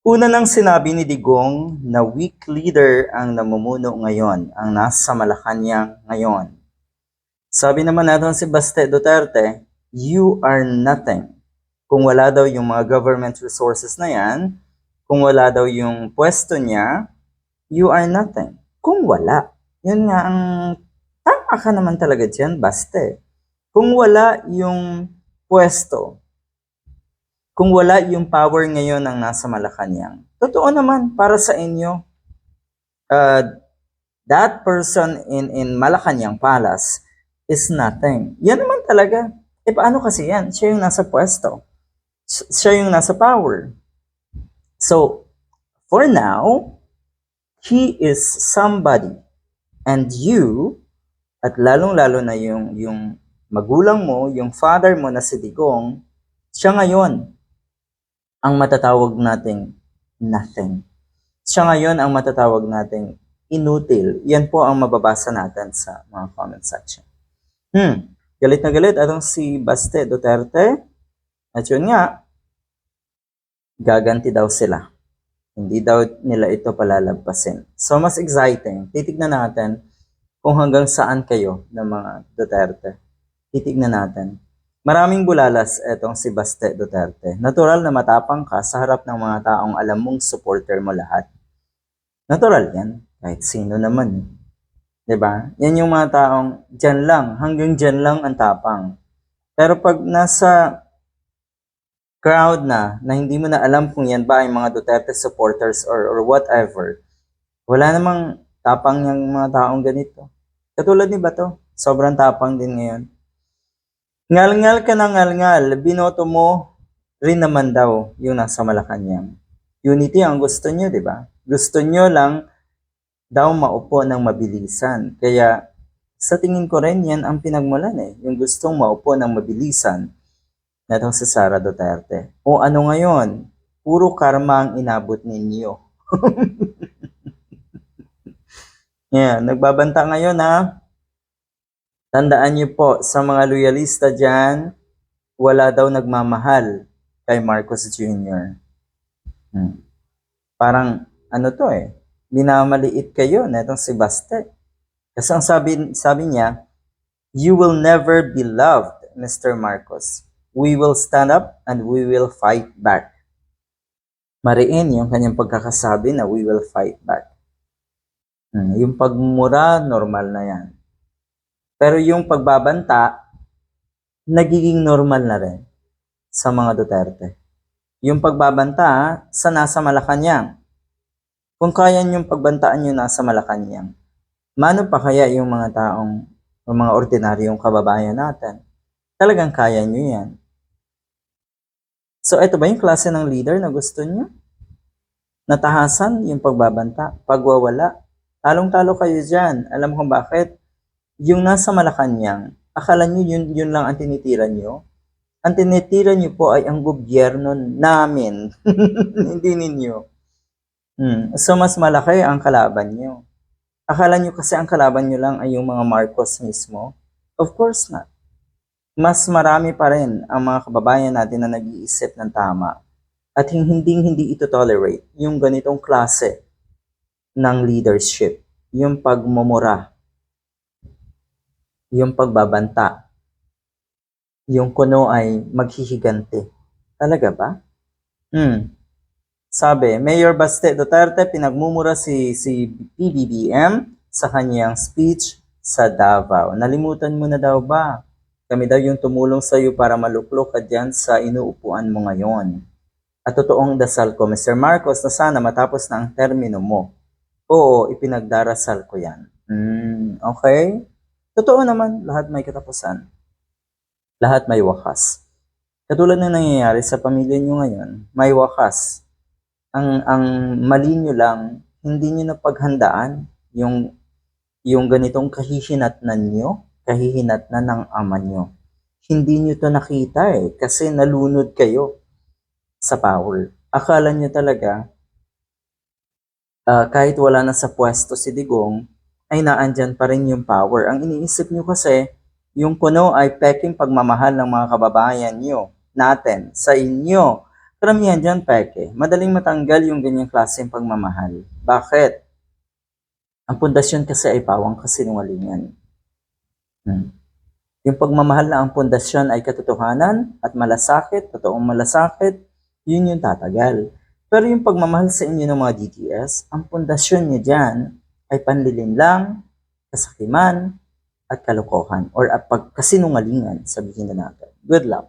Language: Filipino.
Una nang sinabi ni Digong na weak leader ang namumuno ngayon, ang nasa Malacanang ngayon. Sabi naman natin si Baste Duterte, you are nothing. Kung wala daw yung mga government resources na yan, kung wala daw yung pwesto niya, you are nothing. Kung wala, yun nga ang tama ka naman talaga dyan, Baste. Kung wala yung pwesto, kung wala yung power ngayon ng nasa Malacanang, totoo naman para sa inyo, uh, that person in in Malacanang Palace is nothing. Yan naman talaga. E paano kasi yan? Siya yung nasa pwesto. Siya yung nasa power. So, for now, he is somebody. And you, at lalong-lalo na yung, yung magulang mo, yung father mo na si Digong, siya ngayon ang matatawag nating nothing. Siya ngayon ang matatawag nating inutil. Yan po ang mababasa natin sa mga comment section. Hmm, galit na galit atong si Baste Duterte. At yun nga, gaganti daw sila. Hindi daw nila ito palalagpasin. So, mas exciting. Titignan natin kung hanggang saan kayo ng mga Duterte. Titignan natin. Maraming bulalas etong si Baste Duterte. Natural na matapang ka sa harap ng mga taong alam mong supporter mo lahat. Natural yan. Kahit sino naman. ba? Yan yung mga taong dyan lang, hanggang dyan lang ang tapang. Pero pag nasa crowd na, na hindi mo na alam kung yan ba ay mga Duterte supporters or, or whatever, wala namang tapang yung mga taong ganito. Katulad ni Bato, sobrang tapang din ngayon. Ngal-ngal ka na ngal-ngal, binoto mo rin naman daw yung nasa Malacanang. Unity ang gusto nyo, di ba? Gusto nyo lang daw maupo ng mabilisan. Kaya sa tingin ko rin yan ang pinagmulan eh. Yung gustong maupo ng mabilisan na itong si Sara Duterte. O ano ngayon? Puro karma ang inabot ninyo. yeah, nagbabanta ngayon ha. Tandaan niyo po, sa mga loyalista dyan, wala daw nagmamahal kay Marcos Jr. Hmm. Parang, ano to eh, minamaliit kayo na itong si Baste. Kasi ang sabi, sabi niya, You will never be loved, Mr. Marcos. We will stand up and we will fight back. Mariin yung kanyang pagkakasabi na we will fight back. Hmm, yung pagmura, normal na yan. Pero yung pagbabanta, nagiging normal na rin sa mga Duterte. Yung pagbabanta sa nasa Malacanang. Kung kaya niyong pagbantaan yung nasa Malacanang, mano pa kaya yung mga taong, o mga ordinaryong kababayan natin? Talagang kaya niyo yan. So, ito ba yung klase ng leader na gusto niyo? Natahasan yung pagbabanta, pagwawala. Talong-talo kayo dyan. Alam kung bakit? Yung nasa Malacanang, akala nyo yun, yun lang ang tinitira nyo? Ang tinitira nyo po ay ang gobyerno namin, hindi ninyo. Hmm. So, mas malaki ang kalaban nyo. Akala nyo kasi ang kalaban nyo lang ay yung mga Marcos mismo? Of course not. Mas marami pa rin ang mga kababayan natin na nag-iisip ng tama at hindi hindi ito tolerate yung ganitong klase ng leadership, yung pagmumura, yung pagbabanta, yung kuno ay maghihigante. Talaga ba? Hmm. Sabi, Mayor Baste Duterte pinagmumura si, si PBBM sa kanyang speech sa Davao. Nalimutan mo na daw ba? Kami daw yung tumulong sa iyo para maluklok ka dyan sa inuupuan mo ngayon. At totoong dasal ko, Mr. Marcos, na sana matapos na ang termino mo. Oo, ipinagdarasal ko yan. Hmm, okay? Totoo naman, lahat may katapusan. Lahat may wakas. Katulad ng nangyayari sa pamilya nyo ngayon, may wakas. Ang ang mali nyo lang, hindi nyo napaghandaan yung yung ganitong kahihinatnan nyo, kahihinatnan ng ama nyo. Hindi nyo to nakita eh, kasi nalunod kayo sa power. Akala nyo talaga, ah, kahit wala na sa pwesto si Digong, ay naandyan pa rin yung power. Ang iniisip nyo kasi, yung kuno ay peking pagmamahal ng mga kababayan nyo, natin, sa inyo. Karamihan dyan, peke. Madaling matanggal yung ganyang klaseng pagmamahal. Bakit? Ang pundasyon kasi ay pawang kasinungalingan. Hmm. Yung pagmamahal na ang pundasyon ay katotohanan at malasakit, totoong malasakit, yun yung tatagal. Pero yung pagmamahal sa inyo ng mga DTS, ang pundasyon niya dyan ay panlilinlang, kasakiman, at kalokohan or pagkasinungalingan, sabihin na natin. Good luck.